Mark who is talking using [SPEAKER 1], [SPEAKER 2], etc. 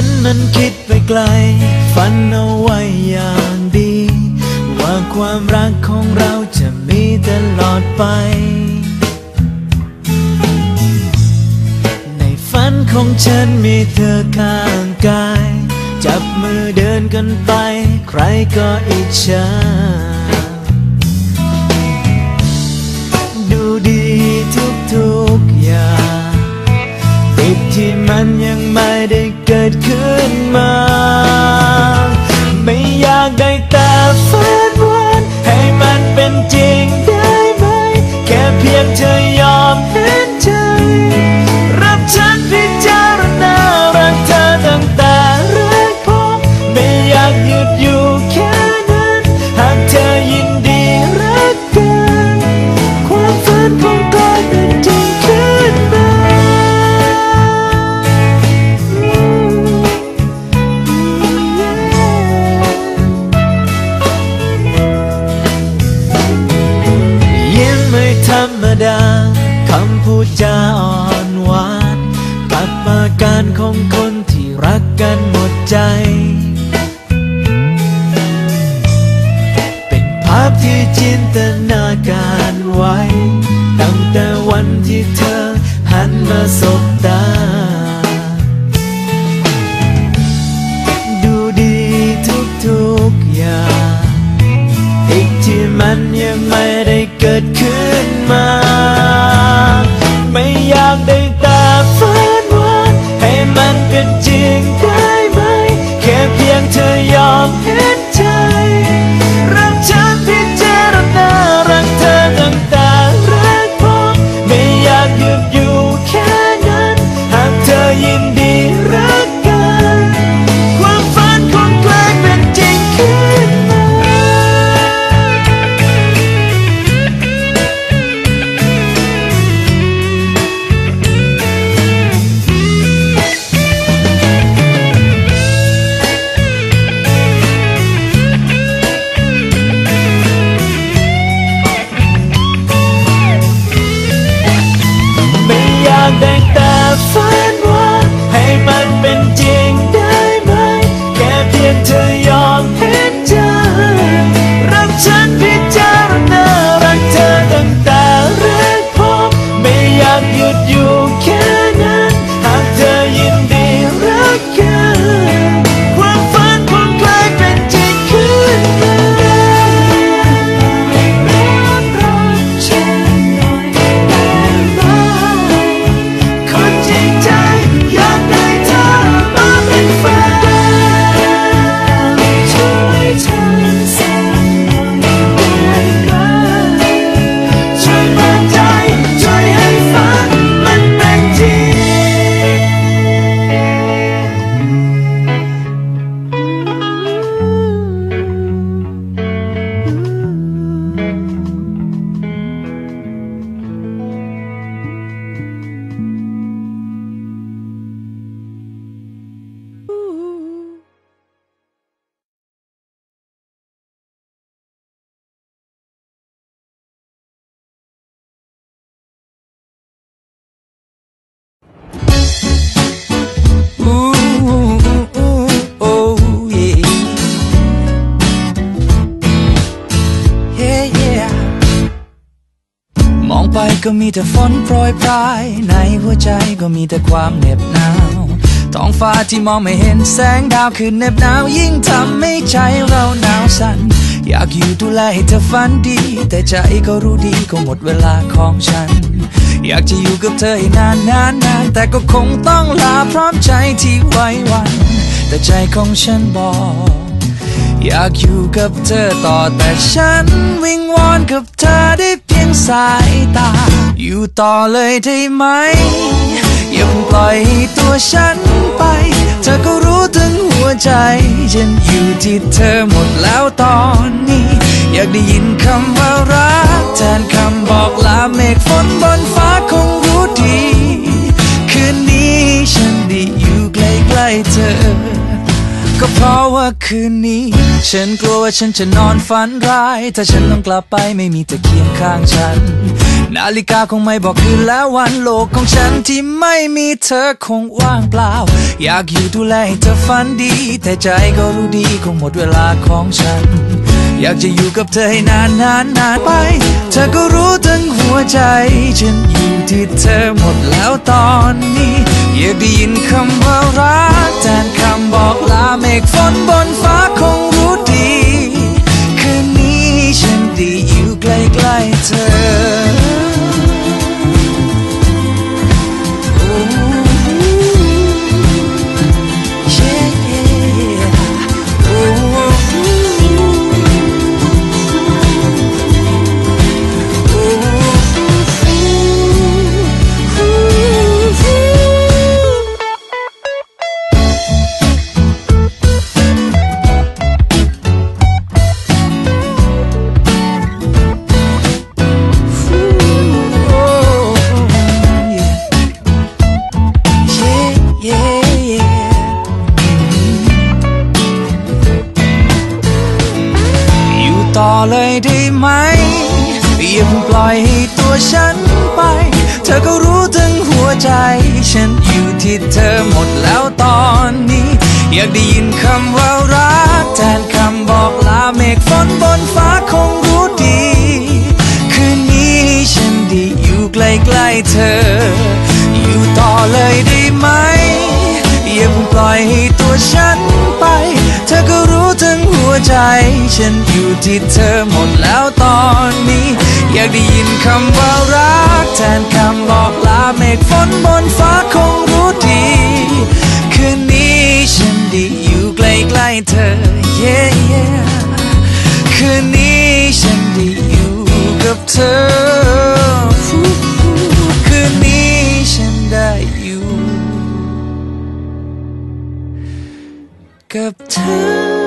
[SPEAKER 1] ฉันนั้นคิดไปไกล ฝันเอาไว้อย่างดี ว่าความรักของเราจะมีตลอดไป ในฝันของฉันมีเธอข้างกาย จับมือเดินกันไป ใครก็อิจฉาดูดีทุกๆอย่างติดที่มันยัง กิดขึ้นมา พูดจาอ่อนหวานตับมาการของคนที่รักกันหมดใจ เป็นภาพที่จินตนาการไว้ ตั้งแต่วันที่เธอหันมาสบ ก็มีแต่ฝน
[SPEAKER 2] โปรยปลาย ในหัวใจก็มีแต่ความเหน็บหนาวท้องฟ้าที่มองไม่เห็นแสงดาวคือเหน็บหนาวยิ่งทำให้ใจเราหนาวสั่น อยากอยู่ดูแลให้เธอฝันดี แต่ใจก็รู้ดีก็หมดเวลาของฉัน อยากจะอยู่กับเธอให้นานนานนานแต่ก็คงต้องลาพร้อมใจที่ไว้วัน แต่ใจของฉันบอกอยากอยู่กับเธอต่อแต่ฉันวิงวอนกับเธอได้ งสายตา อยู่ต่อเลยได้ไหม อย่าเพิ่งปล่อยให้ตัวฉันไป เธอก็รู้ถึงหัวใจฉันอยู่ที่เธอหมดแล้วตอนนี้ อยากได้ยินคำว่ารักแทนคำบอกลาเมฆฝนบนฟ้าคงรู้ดี คืนนี้ฉันได้อยู่ใกล้ๆเธอ ก็เพราะว่าคืนนี้ ฉันกลัวว่าฉันจะนอนฝันร้าย ถ้าฉันต้องกลับไปไม่มีเธอเคียงข้างฉัน นาฬิกาคงไม่บอกคืนแล้ววันโลกของฉันที่ไม่มีเธอคงว่างเปล่า อยากอยู่ดูแลให้เธอฝันดี แต่ใจก็รู้ดีคงหมดเวลาของฉัน อยากจะอยู่กับเธอให้นานนานนานไป เธอก็รู้ทั้งหัวใจ ฉันอยู่ที่เธอหมดแล้วตอนนี้ อยากได้ยินคำว่ารักแทนคำบอกลาเมฆฝนบนฟ้าคง อยู่ ต่อเลยได้ไหมอย่าเพิ่งปล่อยให้ตัวฉันไป เธอก็รู้ถึงหัวใจ ฉันอยู่ที่เธอหมดแล้วตอนนี้ อยากได้ยินคำว่ารัก แทนคำบอกลาเมฆฝนบนฟ้าคงรู้ดี คืนนี้ฉันได้อยู่ใกล้ๆเธอ อยู่ต่อเลยได้ไหมอย่าเพิ่งปล่อยให้ตัวฉัน ใจ ฉันอยู่ที่เธอหมดแล้วตอนนี้ อยากได้ยินคำว่ารัก แทนคำบอกลาเมฆฝนบนฟ้าคงรู้ดี คืนนี้ฉันได้อยู่ใกล้ๆเธอ yeah, yeah คืนนี้ฉันได้อยู่กับเธอคืนนี้ฉันได้อยู่กับเธอ